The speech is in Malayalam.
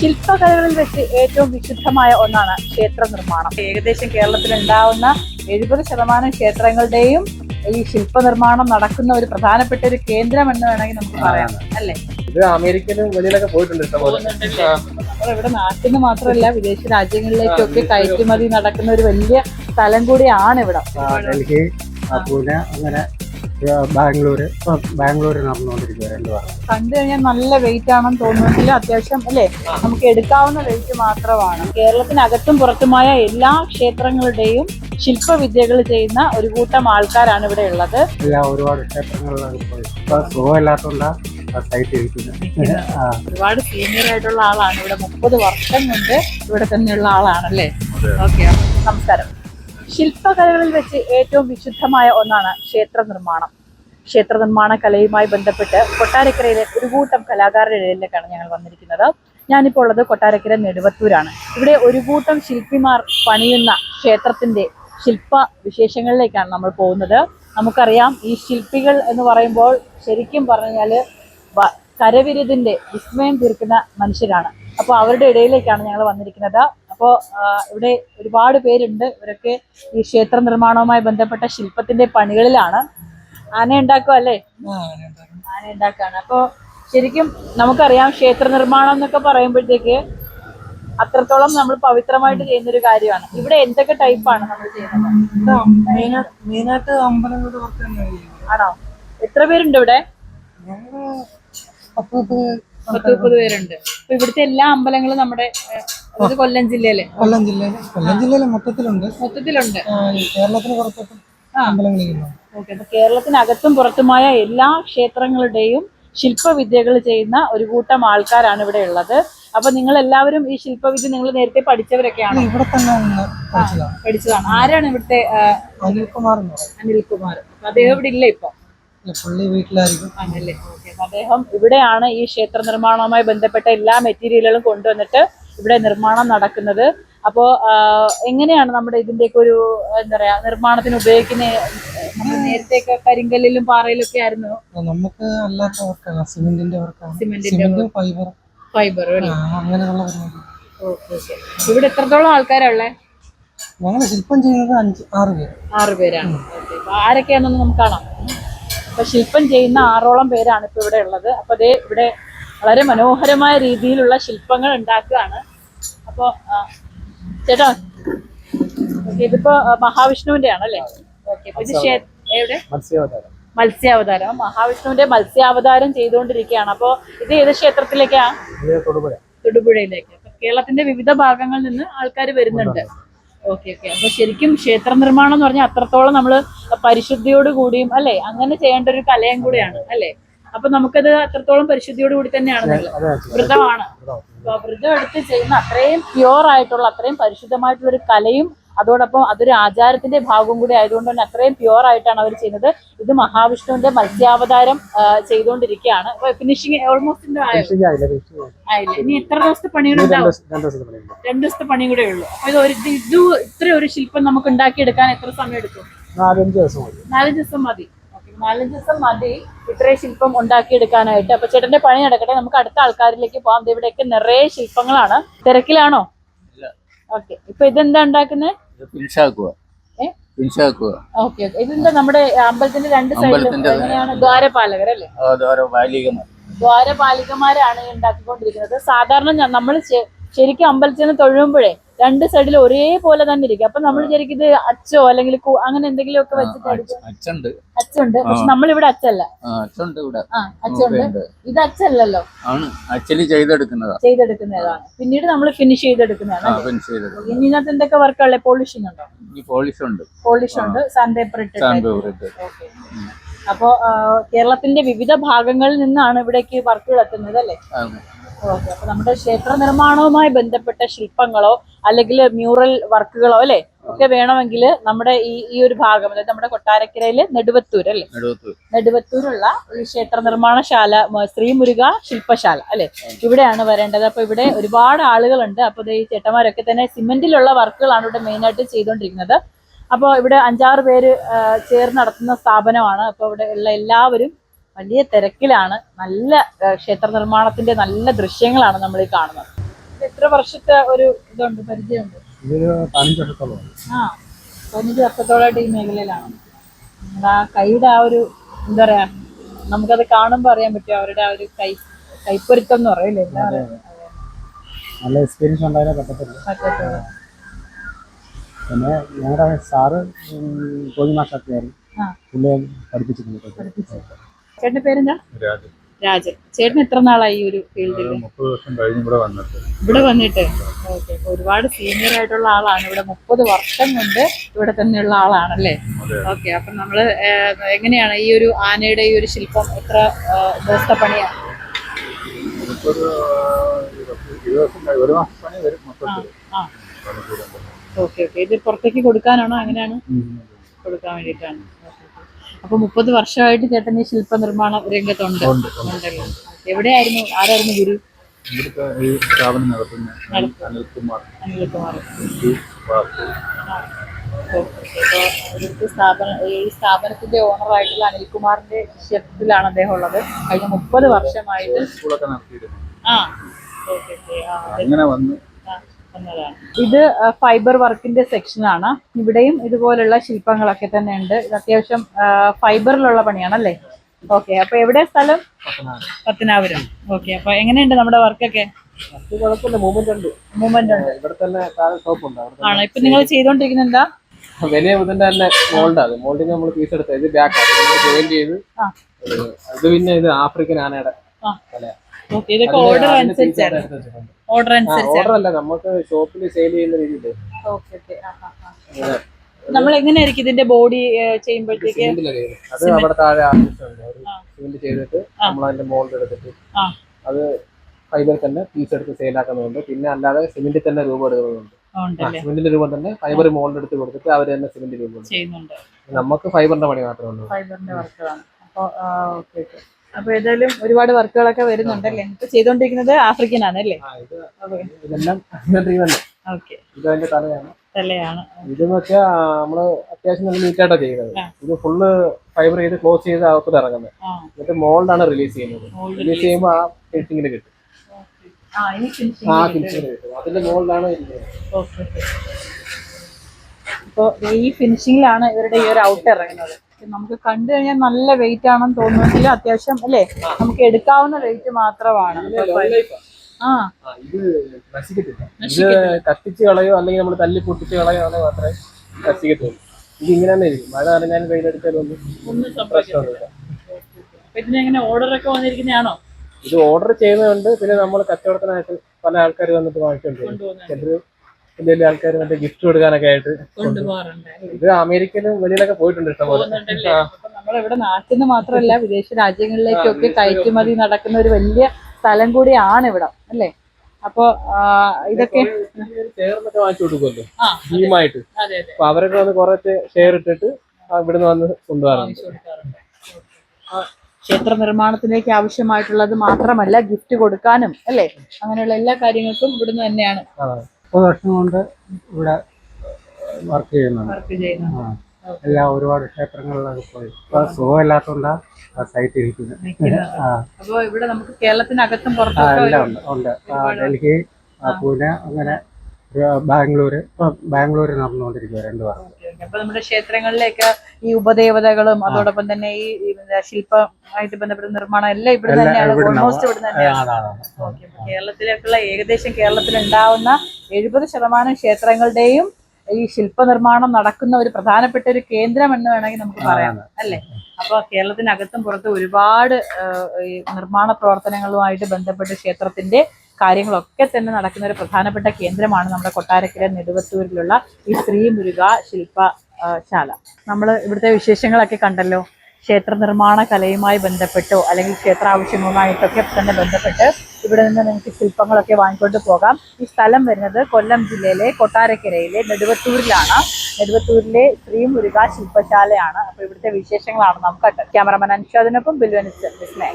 ശില്പകലകളിൽ വെച്ച് ഏറ്റവും വിശുദ്ധമായ ഒന്നാണ് ക്ഷേത്ര നിർമ്മാണം. ഏകദേശം കേരളത്തിൽ ഉണ്ടാവുന്ന എഴുപത് ശതമാനം ക്ഷേത്രങ്ങളുടെയും ഈ ശില്പനിർമ്മാണം നടക്കുന്ന ഒരു പ്രധാനപ്പെട്ട ഒരു കേന്ദ്രം എന്ന് വേണമെങ്കിൽ നമുക്ക് പറയാം അല്ലേ? ഇത് അമേരിക്കയിലും വെളിയിലൊക്കെ പോയിട്ടുണ്ട് ഇഷ്ടംപോലെ ഇവിടെ നാട്ടിൽ നിന്ന് മാത്രമല്ല വിദേശ രാജ്യങ്ങളിലേക്കൊക്കെ കയറ്റുമതി നടക്കുന്ന ഒരു വലിയ സ്ഥലം കൂടിയാണ് ഇവിടെ. ഡൽഹി പൂനെ അങ്ങനെ ഇപ്പൊ ബാംഗ്ലൂര്. നടന്നുകൊണ്ടിരിക്കുക രണ്ടു കണ്ടു കഴിഞ്ഞാൽ നല്ല വെയിറ്റ് ആണെന്ന് തോന്നുമെങ്കിലും അത്യാവശ്യം അല്ലേ? നമുക്ക് എടുക്കാവുന്ന വെയിറ്റ് മാത്രമാണ്. കേരളത്തിനകത്തും പുറത്തുമായ എല്ലാ ക്ഷേത്രങ്ങളുടെയും ശില്പവിദ്യകൾ ചെയ്യുന്ന ഒരു കൂട്ടം ആൾക്കാരാണ് ഇവിടെ ഉള്ളത്. എല്ലാം ഒരുപാട് ക്ഷേത്രങ്ങളിലാണ് ആ ഒരുപാട് സീനിയർ ആയിട്ടുള്ള ആളാണ്. ഇവിടെ മുപ്പത് വർഷം കൊണ്ട് ഇവിടെ തന്നെയുള്ള ആളാണല്ലേ? ഓക്കെ നമസ്കാരം. ശില്പകലകളിൽ വെച്ച് ഏറ്റവും വിശുദ്ധമായ ഒന്നാണ് ക്ഷേത്ര നിർമ്മാണം. ക്ഷേത്ര നിർമ്മാണ കലയുമായി ബന്ധപ്പെട്ട് കൊട്ടാരക്കരയിലെ ഒരു കൂട്ടം കലാകാരുടെ ഇടയിലേക്കാണ് ഞങ്ങൾ വന്നിരിക്കുന്നത്. ഞാനിപ്പോൾ ഉള്ളത് കൊട്ടാരക്കര നെടുവത്തൂരാണ്. ഇവിടെ ഒരു കൂട്ടം ശില്പിമാർ പണിയുന്ന ക്ഷേത്രത്തിന്റെ ശില്പ വിശേഷങ്ങളിലേക്കാണ് നമ്മൾ പോകുന്നത്. നമുക്കറിയാം ഈ ശില്പികൾ എന്ന് പറയുമ്പോൾ ശരിക്കും പറഞ്ഞാൽ കരവിരുതിന്റെ വിസ്മയം തീർക്കുന്ന മനുഷ്യരാണ്. അപ്പോൾ അവരുടെ ഇടയിലേക്കാണ് ഞങ്ങൾ വന്നിരിക്കുന്നത്. അപ്പോൾ ഇവിടെ ഒരുപാട് പേരുണ്ട്. ഇവരൊക്കെ ഈ ക്ഷേത്ര നിർമ്മാണവുമായി ബന്ധപ്പെട്ട ശില്പത്തിന്റെ പണികളിലാണ്. ആന ഉണ്ടാക്കുക അല്ലേ? ആന ഉണ്ടാക്കാണ്. അപ്പോൾ ശരിക്കും നമുക്കറിയാം ക്ഷേത്ര നിർമ്മാണം എന്നൊക്കെ പറയുമ്പോഴത്തേക്ക് അത്രത്തോളം നമ്മൾ പവിത്രമായിട്ട് ചെയ്യുന്ന ഒരു കാര്യമാണ്. ഇവിടെ എന്തൊക്കെ ടൈപ്പാണ് നമ്മൾ ചെയ്യുന്നത്? ആണോ? എത്ര പേരുണ്ട് ഇവിടെ? പത്ത് പത്ത് മുപ്പത് പേരുണ്ട് അപ്പൊ ഇവിടുത്തെ എല്ലാ അമ്പലങ്ങളും നമ്മുടെ അതായത് കൊല്ലം ജില്ലയിലെ. കൊല്ലം ജില്ലയിലെ. കൊല്ലം ജില്ലയിലെ മൊത്തത്തിലുണ്ട്. മൊത്തത്തിലുണ്ട്. കേരളത്തിന് പുറത്തോട്ടും അമ്പലങ്ങളിലുണ്ട് ഓക്കെ അപ്പൊ കേരളത്തിനകത്തും പുറത്തുമായ എല്ലാ ക്ഷേത്രങ്ങളുടെയും ശില്പവിദ്യകൾ ചെയ്യുന്ന ഒരു കൂട്ടം ആൾക്കാരാണ് ഇവിടെ ഉള്ളത്. അപ്പൊ നിങ്ങൾ എല്ലാവരും ഈ ശില്പവിദ്യ നിങ്ങൾ നേരത്തെ പഠിച്ചവരൊക്കെയാണ്? ഇവിടെ തന്നെ പഠിച്ചതാണ്. ആരാണ് ഇവിടുത്തെ അനിൽകുമാർ അനിൽകുമാർ. അദ്ദേഹം ഇവിടെ ഇല്ല ഇപ്പൊ. പുള്ളി വീട്ടിലായിരിക്കും. ആണല്ലേ? ഓക്കെ അദ്ദേഹം ഇവിടെയാണ് ഈ ക്ഷേത്ര നിർമ്മാണവുമായി ബന്ധപ്പെട്ട എല്ലാ മെറ്റീരിയലുകളും കൊണ്ടുവന്നിട്ട് ഇവിടെ നിർമ്മാണം നടക്കുന്നത്. അപ്പോ എങ്ങനെയാണ് നമ്മുടെ ഇതിന്റെയൊക്കെ ഒരു എന്താ പറയാ നിർമ്മാണത്തിന് ഉപയോഗിക്കുന്ന നേരത്തെ കരിങ്കല്ലിലും പാറയിലും ഒക്കെ ആയിരുന്നു നമുക്ക് അല്ലാത്ത വർക്കാണ്. സിമെന്റിന്റെ വർക്കാണ്. സിമെന്റിന്റെ സിമെന്റും ഫൈബർ. ഫൈബർ അങ്ങനെയുള്ള ഇവിടെ എത്രത്തോളം ആൾക്കാരുള്ളേ ഞങ്ങൾ ശില്പം ചെയ്യുന്നത് അഞ്ച് ആറ് പേര്. ആറ് പേരാണ്. ആരൊക്കെയാണെന്ന് നമുക്ക് കാണാം. അപ്പൊ ശില്പം ചെയ്യുന്ന ആറോളം പേരാണ് ഇപ്പൊ ഇവിടെ ഉള്ളത്. അപ്പൊ അതേ ഇവിടെ വളരെ മനോഹരമായ രീതിയിലുള്ള ശില്പങ്ങൾ ഉണ്ടാക്കുകയാണ്. അപ്പൊ ചേട്ടാ ഓക്കെ ഇതിപ്പോ മഹാവിഷ്ണുവിന്റെ ആണല്ലേ ഓക്കെ ഇത് എവിടെ? മത്സ്യാവതാരം. മഹാവിഷ്ണുവിന്റെ മത്സ്യാവതാരം ചെയ്തുകൊണ്ടിരിക്കുകയാണ്. അപ്പൊ ഇത് ഏത് ക്ഷേത്രത്തിലേക്കാ? തൊടുപുഴയിലേക്ക്. കേരളത്തിന്റെ വിവിധ ഭാഗങ്ങളിൽ നിന്ന് ആൾക്കാർ വരുന്നുണ്ട്. Okay okay. അപ്പൊ ശരിക്കും ക്ഷേത്ര നിർമ്മാണം എന്ന് പറഞ്ഞാൽ അത്രത്തോളം നമ്മൾ പരിശുദ്ധിയോട് കൂടിയും അല്ലെ? അങ്ങനെ ചെയ്യേണ്ട ഒരു കലയും കൂടിയാണ് അല്ലെ? അപ്പൊ നമുക്കത് അത്രത്തോളം പരിശുദ്ധിയോട് കൂടി തന്നെയാണ് വ്രതമാണ് വ്രതം എടുത്ത് ചെയ്യുന്ന അത്രയും പ്യുവർ ആയിട്ടുള്ള അത്രയും പരിശുദ്ധമായിട്ടുള്ള ഒരു കലയും അതോടൊപ്പം അതൊരു ആചാരത്തിന്റെ ഭാഗവും കൂടി ആയതുകൊണ്ട് തന്നെ അത്രയും പ്യുവർ ആയിട്ടാണ് അവർ ചെയ്യുന്നത്. ഇത് മഹാവിഷ്ണുവിന്റെ മത്സ്യാവതാരം ചെയ്തുകൊണ്ടിരിക്കുകയാണ്. ഫിനിഷിംഗ് ഓൾമോസ്റ്റ് ആയില്ല ഇനി എത്ര ദിവസത്തെ രണ്ട് ദിവസത്തെ പണി കൂടെ ഉള്ളൂ. അപ്പൊ ഇത് ഒരു ഇത് ഇത് ഇത്ര ഒരു ശില്പം നമുക്ക് ഉണ്ടാക്കിയെടുക്കാൻ എത്ര സമയം എടുക്കും? നാലഞ്ച് ദിവസം മതി. നാലഞ്ച് ദിവസം മതി. നാലഞ്ച് ദിവസം മതി ഇത്രയും ശില്പം ഉണ്ടാക്കിയെടുക്കാനായിട്ട്. അപ്പൊ ചേട്ടന്റെ പണി നടക്കട്ടെ. നമുക്ക് അടുത്ത ആൾക്കാരിലേക്ക് പോകാം ഇവിടെയൊക്കെ നിറയെ ശില്പങ്ങളാണ്. തിരക്കിലാണോ? ഓക്കെ. ഇപ്പൊ ഇതെന്താ ഉണ്ടാക്കുന്നത് പിൻഷാക്കുക? പിൻഷാക്കുക ഓക്കെ ഇതെന്താ നമ്മുടെ അമ്പലത്തിന്റെ രണ്ട് സൈഡിലും ദ്വാരപാലകർ അല്ലേ? ഓരോ ബാലികമാർ ദ്വാരപാലികമാരാണ് ഉണ്ടാക്കിക്കൊണ്ടിരിക്കുന്നത്. സാധാരണ നമ്മൾ ശരിക്കും അമ്പലത്തിൽ നിന്ന് തൊഴുമ്പോഴേ രണ്ട് സൈഡിൽ ഒരേപോലെ തന്നെ ഇരിക്കും. അപ്പൊ നമ്മൾ ശരിക്കും ഇത് അച്ചോ അല്ലെങ്കിൽ അങ്ങനെ എന്തെങ്കിലും ഒക്കെ വെച്ചിട്ട് അച്ഛണ്ട് അച്ചുണ്ട് പക്ഷെ നമ്മളിവിടെ അച്ചല്ല അച്ഛണ്ട് ഇവിടെ. അച്ചുണ്ട് ഇത് അച്ചല്ലല്ലോ. അച്ഛന് ചെയ്തെടുക്കുന്നതാണ് ചെയ്തെടുക്കുന്നതാ. ചെയ്തെടുക്കുന്നതാണ് പിന്നീട് നമ്മൾ ഫിനിഷ് ചെയ്തെടുക്കുന്നതാണ് ഇനി ഇതിനകത്ത് എന്തൊക്കെ വർക്കുള്ള പോളിഷിംഗ് ഉണ്ടോ? പോളിഷ് ഉണ്ട്. പോളിഷ് ഉണ്ട്. സാൻഡ് പേപ്പർ ഇട്ടിട്ട്. സാൻഡ് ഇട്ട് അപ്പോ കേരളത്തിന്റെ വിവിധ ഭാഗങ്ങളിൽ നിന്നാണ് ഇവിടേക്ക് വർക്കുകൾ എത്തുന്നത് അല്ലേ. ഓക്കെ. അപ്പൊ നമ്മുടെ ക്ഷേത്ര നിർമ്മാണവുമായി ബന്ധപ്പെട്ട ശില്പങ്ങളോ അല്ലെങ്കിൽ മ്യൂറൽ വർക്കുകളോ അല്ലെ? ഒക്കെ വേണമെങ്കിൽ നമ്മുടെ ഈ ഈ ഒരു ഭാഗം അതായത് നമ്മുടെ കൊട്ടാരക്കരയിൽ നെടുവത്തൂർ അല്ലെ? നെടുവത്തൂരുള്ള ഈ ക്ഷേത്ര നിർമ്മാണശാല ശ്രീമുരുക ശില്പശാല അല്ലെ? ഇവിടെയാണ് വരേണ്ടത്. അപ്പൊ ഇവിടെ ഒരുപാട് ആളുകളുണ്ട്. അപ്പൊ ഈ ചേട്ടന്മാരൊക്കെ തന്നെ സിമെന്റിലുള്ള വർക്കുകളാണ് ഇവിടെ മെയിൻ ആയിട്ട് ചെയ്തുകൊണ്ടിരിക്കുന്നത് അപ്പോൾ ഇവിടെ അഞ്ചാറ് പേര് ചേർന്ന് നടത്തുന്ന സ്ഥാപനമാണ്. അപ്പോൾ ഇവിടെ ഉള്ള എല്ലാവരും വലിയ തിരക്കിലാണ് നല്ല ക്ഷേത്ര നിർമ്മാണത്തിന്റെ നല്ല ദൃശ്യങ്ങളാണ് നമ്മൾ ഈ കാണുന്നത്. എത്ര വർഷത്തെ ഒരു ഇതുണ്ട് പരിചയമുണ്ട്? ആ പതിനഞ്ച് വർഷത്തോളായിട്ട് ഈ മേഖലയിലാണ്. ആ കൈയുടെ ആ ഒരു എന്താ പറയാ നമുക്കത് കാണുമ്പോൾ അറിയാൻ പറ്റും അവരുടെ ആ ഒരു കൈ കൈപ്പൊരുത്തം എന്ന് പറയില്ലേ നല്ല എക്സ്പീരിയൻസ് ഉണ്ടായാലേ പറ്റത്തുള്ളൂ. പിന്നെ ഞങ്ങളുടെ സാറ് കോഴി മാഷൊക്കെയായിരുന്നു ആ. പുള്ളിയെ പഠിപ്പിച്ചിട്ടുണ്ട്. ചേട്ടന്റെ പേരെന്താ? രാജൻ. ചേട്ടൻ എത്ര നാളായി ഈ ഒരു ഫീൽഡിൽ ഇവിടെ വന്നിട്ട്. ഇവിടെ വന്നിട്ട്? ഓക്കെ. ഒരുപാട് സീനിയർ ആയിട്ടുള്ള ആളാണ്. ഇവിടെ മുപ്പത് വർഷം കൊണ്ട് ഇവിടെ തന്നെയുള്ള ആളാണല്ലേ? ഓക്കെ. അപ്പൊ നമ്മൾ എങ്ങനെയാണ് ഈ ഒരു ആനയുടെ ഈ ഒരു ശില്പം എത്ര ദിവസത്തെ പണിയാണ് ഓക്കെ ഓക്കെ. ഇത് പുറത്തേക്ക് കൊടുക്കാനാണോ? അങ്ങനെയാണ് കൊടുക്കാൻ വേണ്ടിയിട്ടാണ്. ഓക്കേ. അപ്പൊ മുപ്പത് വർഷമായിട്ട് ചേട്ടൻ ഈ ശില്പ നിർമ്മാണ രംഗത്തുണ്ട് ഉണ്ടല്ലോ. എവിടെയായിരുന്നു ആരായിരുന്നു ഗുരു? ഇവിടുത്തെ ഈ സ്ഥാപനം നടത്തുന്ന അനിൽകുമാർ. അനിൽകുമാർ. ഈ വാസു. ഇവിടുത്തെ സ്ഥാപന ഈ സ്ഥാപനത്തിന്റെ ഓണറായിട്ടുള്ള അനിൽകുമാറിന്റെ ശബ്ദത്തിലാണ് അദ്ദേഹം ഉള്ളത്. കഴിഞ്ഞ മുപ്പത് വർഷമായിട്ട് സ്കൂളൊക്കെ നടത്തിയിരുന്നു. ആ ഓക്കെ ഓക്കെ. അങ്ങനെ വന്ന് ആ, ഇത് ഫൈബർ വർക്കിന്റെ സെക്ഷനാണ് ഇവിടെയും ഇതുപോലുള്ള ശില്പങ്ങളൊക്കെ തന്നെ ഉണ്ട്. ഇത് അത്യാവശ്യം ഫൈബറിലുള്ള പണിയാണല്ലേ? ഓക്കെ അപ്പൊ എവിടെ സ്ഥലം? പത്തനാപുരം. ഓക്കെ അപ്പൊ എങ്ങനെയുണ്ട് നമ്മുടെ വർക്കൊക്കെ? മൂവ്മെന്റ് ഉണ്ട്. മൂവ്മെന്റ് ഉണ്ട്. ഇവിടെ തന്നെ ഷോപ്പ് ഉണ്ട്. ആണോ? ഇപ്പൊ നിങ്ങൾ ചെയ്തോണ്ടിരിക്കുന്ന എന്താ? വലിയ ബുധന്റെ തന്നെ മോൾഡ് അത് മോൾഡിന് നമ്മൾ പീസ് എടുത്തത്. ഇത് ബാക്ക് ജോയിൻ ചെയ്ത് ഇത് പിന്നെ ഇത് ആഫ്രിക്കൻ ആനയുടെ ഓക്കെ ഇതൊക്കെ ഓർഡർ അനുസരിച്ചാണ്. ഓർഡർ അനുസരിച്ച് ഓർഡർ അല്ല നമുക്ക് ഷോപ്പിൽ സെയിൽ ചെയ്യുന്ന രീതിയിൽ ഓക്കെ ഓക്കെ നമ്മൾ എങ്ങനെയായിരിക്കും ഇതിന്റെ ബോഡി ചെയ്യുമ്പോഴത്തേക്ക്? അത് അവിടെ താഴെ സിമെന്റ് ചെയ്തിട്ട് നമ്മൾ അതിന്റെ മോൾഡ് എടുത്തിട്ട് അത് ഫൈബർ തന്നെ പീസ് എടുത്ത് സെയിൽ ആക്കുന്നുണ്ട് പിന്നെ അല്ലാതെ സിമെന്റിൽ തന്നെ രൂപം എടുക്കുന്നുണ്ട് സിമെന്റിന്റെ രൂപം തന്നെ ഫൈബർ മോൾഡ് എടുത്ത് കൊടുത്തിട്ട് അവർ തന്നെ സിമെന്റ് രൂപം. നമുക്ക് ഫൈബറിന്റെ പണി മാത്രമേ ഉള്ളൂ. ഫൈബറിന്റെ വർക്കുകളാണ് അപ്പോൾ ഓക്കെ ഓക്കെ അപ്പൊ ഏതായാലും ഒരുപാട് വർക്കുകളൊക്കെ വരുന്നുണ്ടല്ലേ? ഇപ്പൊ ചെയ്തോണ്ടിരിക്കുന്നത് ആഫ്രിക്കൻ ആണ് അല്ലേ ഓക്കെ. തലയാണ്. ഇതെന്ന് വെച്ചാൽ നമ്മൾ അത്യാവശ്യം നല്ല നീറ്റായിട്ടാണ് ചെയ്യുന്നത്. ഇത് ഫുള്ള് ഫൈബർ ചെയ്ത് ക്ലോസ് ചെയ്ത് അകത്തോട്ട് ഇറങ്ങുന്നത്. എന്നിട്ട് മോൾഡാണ് റിലീസ് ചെയ്യുന്നത്. റിലീസ് ചെയ്യുമ്പോൾ ആ ഫിനിഷിങ്ങിന് കിട്ടും. ആ ഫിനിഷിങ്ങിന് കിട്ടും. അതിന്റെ മോൾഡാണ് ഇപ്പോൾ ഈ ഫിനിഷിങ്ങിലാണ് ഇവരുടെ ഈ ഒരു ഔട്ട് ഇറങ്ങുന്നത്. നമുക്ക് കണ്ടു കഴിഞ്ഞാൽ നല്ല വെയിറ്റ് ആണെന്ന് തോന്നുമെങ്കിൽ അത്യാവശ്യം അല്ലേ? നമുക്ക് എടുക്കാവുന്ന വെയിറ്റ് മാത്രമാണ്. ആ. ഇത് കത്തിച്ച് കളയോ അല്ലെങ്കിൽ നമ്മൾ തല്ലി പൊട്ടിച്ച് കളയോ അത് മാത്രമേ നശിക്കത്തുള്ളൂ. ഇത് ഇങ്ങനെ തന്നെ ഇരിക്കും. മഴ നനഞ്ഞാലും വെയിലടിച്ചാലൊന്നും ഒന്നും പ്രശ്നമൊന്നുമില്ല. ഇതിനെങ്ങനെ ഓർഡർ ഒക്കെ വന്നിരിക്കുന്നതാണോ? ഇത് ഓർഡർ ചെയ്യുന്നുണ്ട് പിന്നെ നമ്മൾ കച്ചവടത്തിനായിട്ട് പല ആൾക്കാർ വന്നിട്ട് വാങ്ങിച്ചുകൊണ്ടിരിക്കും ചിലർ വലിയ വലിയ ആൾക്കാർ മറ്റേ ഗിഫ്റ്റ് കൊടുക്കാനൊക്കെ ആയിട്ട് കൊണ്ടുപോകാറുണ്ട്. ഇത് അമേരിക്കയിലും വെളിയിലൊക്കെ പോയിട്ടുണ്ട് ഇഷ്ടംപോലെ നമ്മളിവിടെ നാട്ടിൽ നിന്ന് മാത്രമല്ല വിദേശ രാജ്യങ്ങളിലേക്കൊക്കെ കയറ്റുമതി നടക്കുന്ന ഒരു വലിയ സ്ഥലം കൂടിയാണ് ഇവിടെ അല്ലേ? അപ്പൊ ഇതൊക്കെ ഷെയറിനൊക്കെ വാങ്ങിച്ചു കൊടുക്കുമല്ലോ? ടീമായിട്ട് അതെ അപ്പൊ അവരൊക്കെ വന്ന് കുറച്ച് ഷെയർ ഇട്ടിട്ട് ഇവിടുന്ന് വന്ന് കൊണ്ടുപോകാറുണ്ട്. ആ, ക്ഷേത്ര നിർമ്മാണത്തിലേക്ക് ആവശ്യമായിട്ടുള്ളത് മാത്രമല്ല ഗിഫ്റ്റ് കൊടുക്കാനും അല്ലേ? അങ്ങനെയുള്ള എല്ലാ കാര്യങ്ങൾക്കും ഇവിടുന്ന് തന്നെയാണ്. മുപ്പത് വർഷം കൊണ്ട് ഇവിടെ വർക്ക് ചെയ്യുന്നുണ്ട്. എല്ലാ ഒരുപാട് ക്ഷേത്രങ്ങളിലൊക്കെ പോയി. ഇപ്പൊ സുഖമില്ലാത്തതുകൊണ്ടാണ് ആ സൈറ്റ് ഇരിക്കുന്നത് നിൽക്കുന്നത്. ആ. അപ്പൊ ഇവിടെ നമുക്ക് കേരളത്തിനകത്തും പുറത്തും എല്ലാം ഉണ്ട്. ഉണ്ട്. ഡൽഹി പൂനെ അങ്ങനെ ബാംഗ്ലൂര് ബാംഗ്ലൂര് നടന്നുകൊണ്ടിരിക്കുക രണ്ടു ഓക്കേ. അപ്പൊ നമ്മുടെ ക്ഷേത്രങ്ങളിലേക്ക് ഈ ഉപദേവതകളും അതോടൊപ്പം തന്നെ ഈ ശില്പമായിട്ട് ബന്ധപ്പെട്ട നിർമ്മാണം എല്ലാം ഇവിടെ തന്നെയാണ്. ഓൾമോസ്റ്റ് ഇവിടെ തന്നെയാണ് കേരളത്തിലേക്കുള്ള ഏകദേശം കേരളത്തിൽ ഉണ്ടാവുന്ന എഴുപത് ശതമാനം ക്ഷേത്രങ്ങളുടെയും ഈ ശില്പനിർമ്മാണം നടക്കുന്ന ഒരു പ്രധാനപ്പെട്ട ഒരു കേന്ദ്രം എന്ന് വേണമെങ്കിൽ നമുക്ക് പറയാം അല്ലേ? അപ്പൊ കേരളത്തിനകത്തും പുറത്തും ഒരുപാട് ഈ നിർമ്മാണ പ്രവർത്തനങ്ങളുമായിട്ട് ബന്ധപ്പെട്ട് ക്ഷേത്രത്തിന്റെ കാര്യങ്ങളൊക്കെ തന്നെ നടക്കുന്ന ഒരു പ്രധാനപ്പെട്ട കേന്ദ്രമാണ് നമ്മുടെ കൊട്ടാരക്കര നെടുവത്തൂരിലുള്ള ഈ ശ്രീ മുരുക ശില്പ ആ, ശാല. നമ്മൾ ഇവിടുത്തെ വിശേഷങ്ങളൊക്കെ കണ്ടല്ലോ. ക്ഷേത്ര നിർമ്മാണ കലയുമായി ബന്ധപ്പെട്ടോ അല്ലെങ്കിൽ ക്ഷേത്ര ആവശ്യങ്ങളുമായിട്ടൊക്കെ തന്നെ ബന്ധപ്പെട്ട് ഇവിടെ നിന്ന് നിങ്ങൾക്ക് ശില്പങ്ങളൊക്കെ വാങ്ങിക്കൊണ്ട് പോകാം. ഈ സ്ഥലം വരുന്നത് കൊല്ലം ജില്ലയിലെ കൊട്ടാരക്കരയിലെ നെടുവത്തൂരിലാണ്. നെടുവത്തൂരിലെ ശ്രീ മുരുക ശില്പശാലയാണ് അപ്പോൾ ഇവിടുത്തെ വിശേഷങ്ങളാണ് നമുക്ക് ക്യാമറമാൻ അൻഷാദിനൊപ്പം ബിൽവനിച്ച് വിസ്മയ